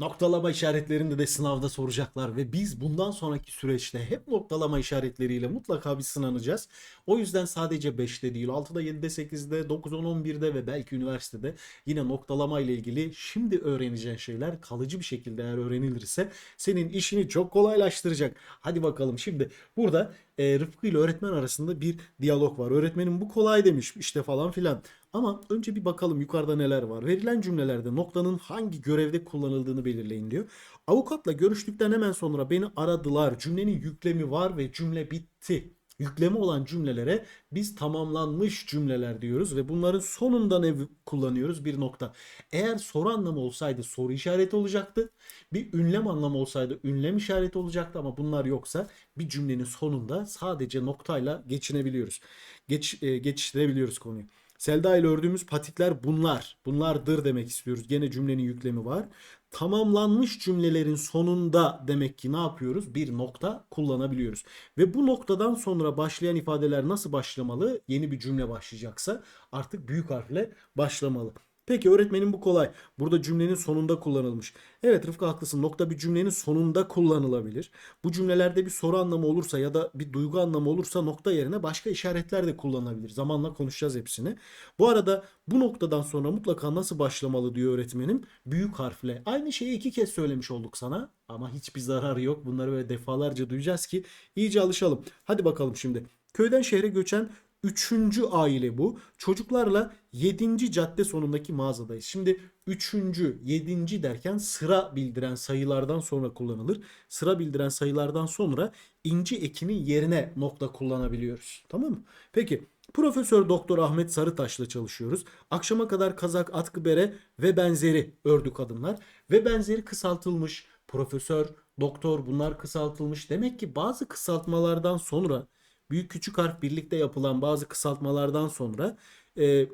Noktalama işaretlerini de sınavda soracaklar ve biz bundan sonraki süreçte hep noktalama işaretleriyle mutlaka bir sınanacağız. O yüzden sadece 5'te değil 6'da 7'de 8'de 9 10 11'de ve belki üniversitede yine noktalama ile ilgili şimdi öğreneceğin şeyler kalıcı bir şekilde eğer öğrenilirse senin işini çok kolaylaştıracak. Hadi bakalım şimdi burada e, Rıfkı ile öğretmen arasında bir diyalog var. Öğretmenim bu kolay demiş işte falan filan. Ama önce bir bakalım yukarıda neler var. Verilen cümlelerde noktanın hangi görevde kullanıldığını belirleyin diyor. Avukatla görüştükten hemen sonra beni aradılar. Cümlenin yüklemi var ve cümle bitti. Yüklemi olan cümlelere biz tamamlanmış cümleler diyoruz ve bunların sonunda ne kullanıyoruz? Bir nokta. Eğer soru anlamı olsaydı soru işareti olacaktı. Bir ünlem anlamı olsaydı ünlem işareti olacaktı ama bunlar yoksa bir cümlenin sonunda sadece noktayla geçinebiliyoruz. Geç, e, geçiştirebiliyoruz konuyu. Selda ile ördüğümüz patikler bunlar. Bunlardır demek istiyoruz. Gene cümlenin yüklemi var. Tamamlanmış cümlelerin sonunda demek ki ne yapıyoruz? Bir nokta kullanabiliyoruz. Ve bu noktadan sonra başlayan ifadeler nasıl başlamalı? Yeni bir cümle başlayacaksa artık büyük harfle başlamalı. Peki öğretmenim bu kolay. Burada cümlenin sonunda kullanılmış. Evet Rıfkı haklısın. Nokta bir cümlenin sonunda kullanılabilir. Bu cümlelerde bir soru anlamı olursa ya da bir duygu anlamı olursa nokta yerine başka işaretler de kullanılabilir. Zamanla konuşacağız hepsini. Bu arada bu noktadan sonra mutlaka nasıl başlamalı diyor öğretmenim. Büyük harfle. Aynı şeyi iki kez söylemiş olduk sana. Ama hiçbir zararı yok. Bunları böyle defalarca duyacağız ki iyice alışalım. Hadi bakalım şimdi. Köyden şehre göçen Üçüncü aile bu. Çocuklarla yedinci cadde sonundaki mağazadayız. Şimdi üçüncü, yedinci derken sıra bildiren sayılardan sonra kullanılır. Sıra bildiren sayılardan sonra inci ekinin yerine nokta kullanabiliyoruz. Tamam mı? Peki Profesör Doktor Ahmet Sarıtaş'la çalışıyoruz. Akşama kadar kazak, atkı bere ve benzeri ördük kadınlar. Ve benzeri kısaltılmış. Profesör, doktor bunlar kısaltılmış. Demek ki bazı kısaltmalardan sonra büyük küçük harf birlikte yapılan bazı kısaltmalardan sonra e,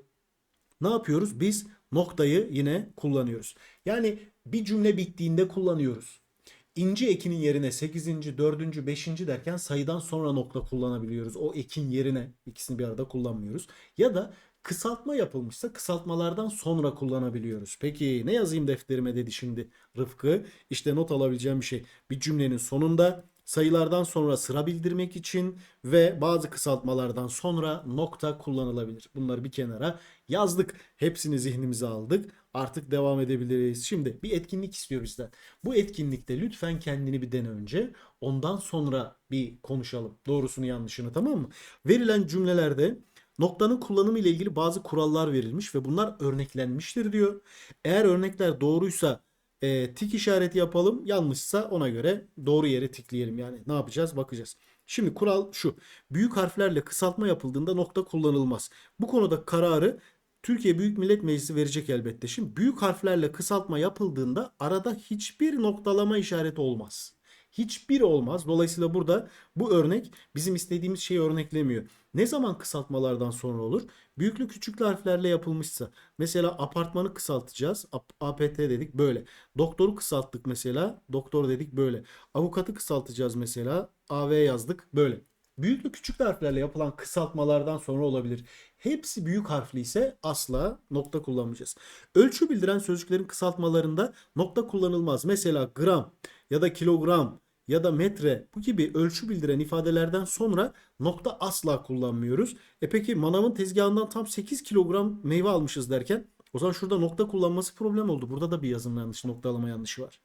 ne yapıyoruz? Biz noktayı yine kullanıyoruz. Yani bir cümle bittiğinde kullanıyoruz. İnci ekinin yerine 8. 4. 5. derken sayıdan sonra nokta kullanabiliyoruz. O ekin yerine ikisini bir arada kullanmıyoruz. Ya da kısaltma yapılmışsa kısaltmalardan sonra kullanabiliyoruz. Peki ne yazayım defterime dedi şimdi Rıfkı. İşte not alabileceğim bir şey. Bir cümlenin sonunda sayılardan sonra sıra bildirmek için ve bazı kısaltmalardan sonra nokta kullanılabilir. Bunları bir kenara yazdık. Hepsini zihnimize aldık. Artık devam edebiliriz. Şimdi bir etkinlik istiyor bizden. Bu etkinlikte lütfen kendini bir dene önce. Ondan sonra bir konuşalım. Doğrusunu yanlışını tamam mı? Verilen cümlelerde noktanın kullanımı ile ilgili bazı kurallar verilmiş ve bunlar örneklenmiştir diyor. Eğer örnekler doğruysa e, tik işareti yapalım. Yanlışsa ona göre doğru yere tikleyelim. Yani ne yapacağız bakacağız. Şimdi kural şu. Büyük harflerle kısaltma yapıldığında nokta kullanılmaz. Bu konuda kararı Türkiye Büyük Millet Meclisi verecek elbette. Şimdi büyük harflerle kısaltma yapıldığında arada hiçbir noktalama işareti olmaz. Hiçbir olmaz. Dolayısıyla burada bu örnek bizim istediğimiz şeyi örneklemiyor. Ne zaman kısaltmalardan sonra olur? Büyüklü küçüklü harflerle yapılmışsa. Mesela apartmanı kısaltacağız. APT dedik böyle. Doktoru kısalttık mesela. Doktor dedik böyle. Avukatı kısaltacağız mesela. AV yazdık böyle. Büyüklü küçüklü harflerle yapılan kısaltmalardan sonra olabilir. Hepsi büyük harfli ise asla nokta kullanmayacağız. Ölçü bildiren sözcüklerin kısaltmalarında nokta kullanılmaz. Mesela gram ya da kilogram ya da metre bu gibi ölçü bildiren ifadelerden sonra nokta asla kullanmıyoruz. E peki manavın tezgahından tam 8 kilogram meyve almışız derken o zaman şurada nokta kullanması problem oldu. Burada da bir yazım yanlışı, noktalama yanlışı var.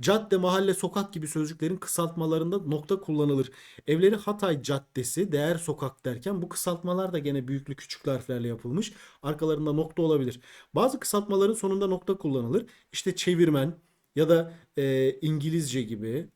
Cadde, mahalle, sokak gibi sözcüklerin kısaltmalarında nokta kullanılır. Evleri Hatay Caddesi, değer sokak derken bu kısaltmalar da gene büyüklü küçüklü harflerle yapılmış. Arkalarında nokta olabilir. Bazı kısaltmaların sonunda nokta kullanılır. İşte çevirmen ya da e, İngilizce gibi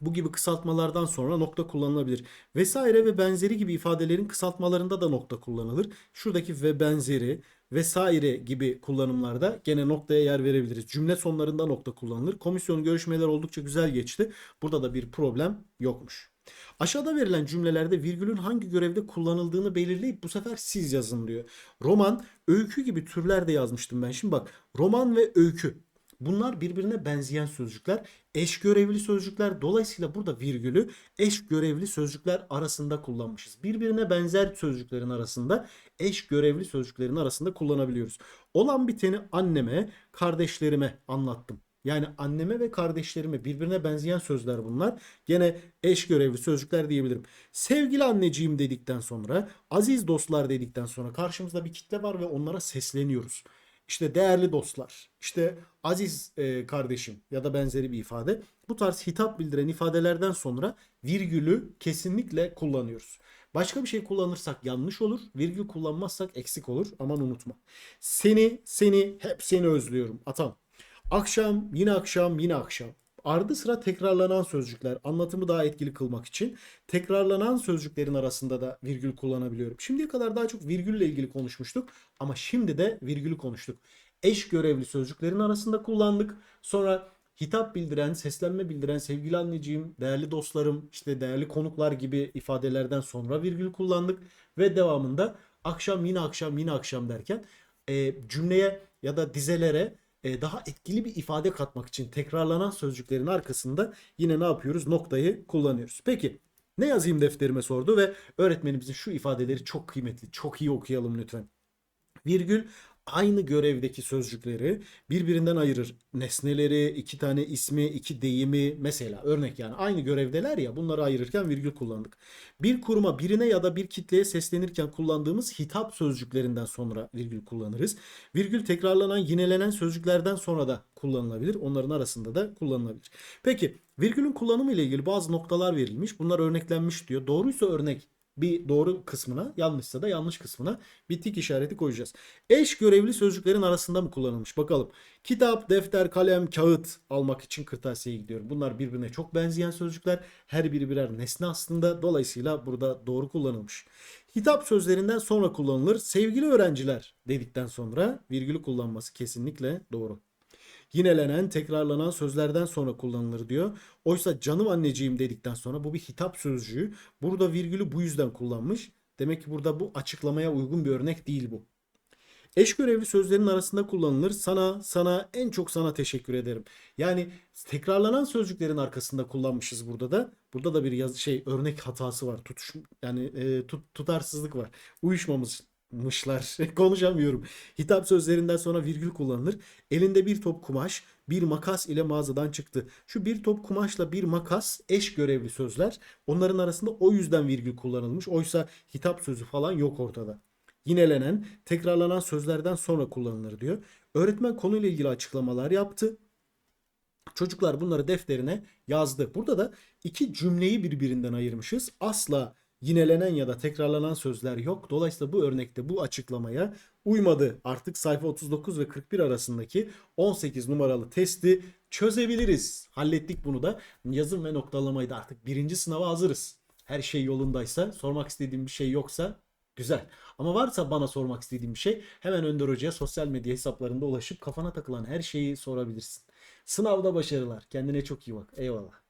bu gibi kısaltmalardan sonra nokta kullanılabilir. Vesaire ve benzeri gibi ifadelerin kısaltmalarında da nokta kullanılır. Şuradaki ve benzeri vesaire gibi kullanımlarda gene noktaya yer verebiliriz. Cümle sonlarında nokta kullanılır. Komisyon görüşmeler oldukça güzel geçti. Burada da bir problem yokmuş. Aşağıda verilen cümlelerde virgülün hangi görevde kullanıldığını belirleyip bu sefer siz yazın diyor. Roman, öykü gibi türlerde yazmıştım ben. Şimdi bak roman ve öykü Bunlar birbirine benzeyen sözcükler, eş görevli sözcükler. Dolayısıyla burada virgülü eş görevli sözcükler arasında kullanmışız. Birbirine benzer sözcüklerin arasında eş görevli sözcüklerin arasında kullanabiliyoruz. Olan biteni anneme, kardeşlerime anlattım. Yani anneme ve kardeşlerime birbirine benzeyen sözler bunlar. Gene eş görevli sözcükler diyebilirim. Sevgili anneciğim dedikten sonra, aziz dostlar dedikten sonra karşımızda bir kitle var ve onlara sesleniyoruz. İşte değerli dostlar, işte aziz e, kardeşim ya da benzeri bir ifade. Bu tarz hitap bildiren ifadelerden sonra virgülü kesinlikle kullanıyoruz. Başka bir şey kullanırsak yanlış olur. Virgül kullanmazsak eksik olur. Aman unutma. Seni, seni, hep seni özlüyorum. Atam. Akşam, yine akşam, yine akşam. Ardı sıra tekrarlanan sözcükler anlatımı daha etkili kılmak için tekrarlanan sözcüklerin arasında da virgül kullanabiliyorum. Şimdiye kadar daha çok virgülle ilgili konuşmuştuk ama şimdi de virgülü konuştuk. Eş görevli sözcüklerin arasında kullandık. Sonra hitap bildiren, seslenme bildiren sevgili anneciğim, değerli dostlarım, işte değerli konuklar gibi ifadelerden sonra virgül kullandık ve devamında akşam yine akşam yine akşam derken e, cümleye ya da dizelere daha etkili bir ifade katmak için tekrarlanan sözcüklerin arkasında yine ne yapıyoruz? Noktayı kullanıyoruz. Peki ne yazayım defterime sordu ve öğretmenimizin şu ifadeleri çok kıymetli. Çok iyi okuyalım lütfen. Virgül aynı görevdeki sözcükleri birbirinden ayırır. Nesneleri, iki tane ismi, iki deyimi mesela örnek yani aynı görevdeler ya bunları ayırırken virgül kullandık. Bir kuruma birine ya da bir kitleye seslenirken kullandığımız hitap sözcüklerinden sonra virgül kullanırız. Virgül tekrarlanan, yinelenen sözcüklerden sonra da kullanılabilir. Onların arasında da kullanılabilir. Peki virgülün kullanımı ile ilgili bazı noktalar verilmiş. Bunlar örneklenmiş diyor. Doğruysa örnek bir doğru kısmına, yanlışsa da yanlış kısmına bir tik işareti koyacağız. Eş görevli sözcüklerin arasında mı kullanılmış? Bakalım. Kitap, defter, kalem, kağıt almak için kırtasiyeye gidiyorum. Bunlar birbirine çok benzeyen sözcükler. Her biri birer nesne aslında. Dolayısıyla burada doğru kullanılmış. Hitap sözlerinden sonra kullanılır. Sevgili öğrenciler dedikten sonra virgülü kullanması kesinlikle doğru. Yinelenen, tekrarlanan sözlerden sonra kullanılır diyor. Oysa canım anneciğim dedikten sonra bu bir hitap sözcüğü. Burada virgülü bu yüzden kullanmış. Demek ki burada bu açıklamaya uygun bir örnek değil bu. Eş görevli sözlerin arasında kullanılır. Sana, sana, en çok sana teşekkür ederim. Yani tekrarlanan sözcüklerin arkasında kullanmışız burada da. Burada da bir yazı şey örnek hatası var. Tutuş yani e, tut, tutarsızlık var. Uyuşmamış mışlar. Konuşamıyorum. Hitap sözlerinden sonra virgül kullanılır. Elinde bir top kumaş, bir makas ile mağazadan çıktı. Şu bir top kumaşla bir makas eş görevli sözler. Onların arasında o yüzden virgül kullanılmış. Oysa hitap sözü falan yok ortada. Yinelenen, tekrarlanan sözlerden sonra kullanılır diyor. Öğretmen konuyla ilgili açıklamalar yaptı. Çocuklar bunları defterine yazdı. Burada da iki cümleyi birbirinden ayırmışız. Asla yinelenen ya da tekrarlanan sözler yok. Dolayısıyla bu örnekte bu açıklamaya uymadı. Artık sayfa 39 ve 41 arasındaki 18 numaralı testi çözebiliriz. Hallettik bunu da. Yazım ve noktalamayı da artık birinci sınava hazırız. Her şey yolundaysa, sormak istediğim bir şey yoksa güzel. Ama varsa bana sormak istediğim bir şey hemen Önder Hoca'ya sosyal medya hesaplarında ulaşıp kafana takılan her şeyi sorabilirsin. Sınavda başarılar. Kendine çok iyi bak. Eyvallah.